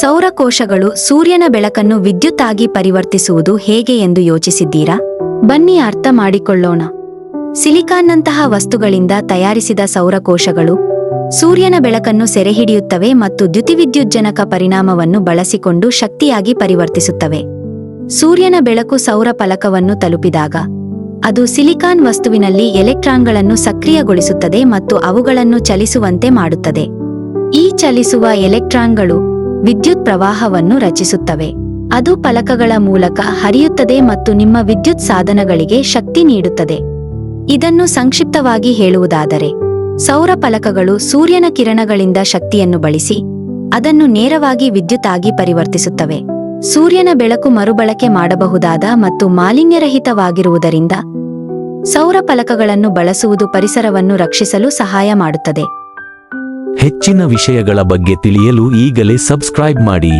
ಸೌರಕೋಶಗಳು ಸೂರ್ಯನ ಬೆಳಕನ್ನು ವಿದ್ಯುತ್ ಆಗಿ ಪರಿವರ್ತಿಸುವುದು ಹೇಗೆ ಎಂದು ಯೋಚಿಸಿದ್ದೀರಾ? ಬನ್ನಿ ಅರ್ಥ ಮಾಡಿಕೊಳ್ಳೋಣ. ಸಿಲಿಕಾನ್ನಂತಹ ವಸ್ತುಗಳಿಂದ ತಯಾರಿಸಿದ ಸೌರಕೋಶಗಳು ಸೂರ್ಯನ ಬೆಳಕನ್ನು ಸೆರೆಹಿಡಿಯುತ್ತವೆ ಮತ್ತು ದ್ಯುತಿವಿದ್ಯುಜ್ಜನಕ ಪರಿಣಾಮವನ್ನು ಬಳಸಿಕೊಂಡು ಶಕ್ತಿಯಾಗಿ ಪರಿವರ್ತಿಸುತ್ತವೆ. ಸೂರ್ಯನ ಬೆಳಕು ಸೌರ ಫಲಕವನ್ನು ತಲುಪಿದಾಗ, ಅದು ಸಿಲಿಕಾನ್ ವಸ್ತುವಿನಲ್ಲಿ ಎಲೆಕ್ಟ್ರಾನ್ಗಳನ್ನು ಸಕ್ರಿಯಗೊಳಿಸುತ್ತದೆ ಮತ್ತು ಅವುಗಳನ್ನು ಚಲಿಸುವಂತೆ ಮಾಡುತ್ತದೆ. ಈ ಚಲಿಸುವ ಎಲೆಕ್ಟ್ರಾನ್ಗಳು ವಿದ್ಯುತ್ ಪ್ರವಾಹವನ್ನು ರಚಿಸುತ್ತವೆ. ಅದು ಫಲಕಗಳ ಮೂಲಕ ಹರಿಯುತ್ತದೆ ಮತ್ತು ನಿಮ್ಮ ವಿದ್ಯುತ್ ಸಾಧನಗಳಿಗೆ ಶಕ್ತಿ ನೀಡುತ್ತದೆ. ಇದನ್ನು ಸಂಕ್ಷಿಪ್ತವಾಗಿ ಹೇಳುವುದಾದರೆ, ಸೌರ ಫಲಕಗಳು ಸೂರ್ಯನ ಕಿರಣಗಳಿಂದ ಶಕ್ತಿಯನ್ನು ಬಳಸಿ, ಅದನ್ನು ನೇರವಾಗಿ ವಿದ್ಯುತ್ ಆಗಿ ಪರಿವರ್ತಿಸುತ್ತವೆ. ಸೂರ್ಯನ ಬೆಳಕು ಮರುಬಳಕೆ ಮಾಡಬಹುದಾದ ಮತ್ತು ಮಾಲಿನ್ಯರಹಿತವಾಗಿರುವುದರಿಂದ, ಸೌರ ಫಲಕಗಳನ್ನು ಬಳಸುವುದು ಪರಿಸರವನ್ನು ರಕ್ಷಿಸಲು ಸಹಾಯ ಮಾಡುತ್ತದೆ. ಹೆಚ್ಚಿನ ವಿಷಯಗಳ ಬಗ್ಗೆ ತಿಳಿಯಲು ಈಗಲೇ ಸಬ್ಸ್ಕ್ರೈಬ್ ಮಾಡಿ.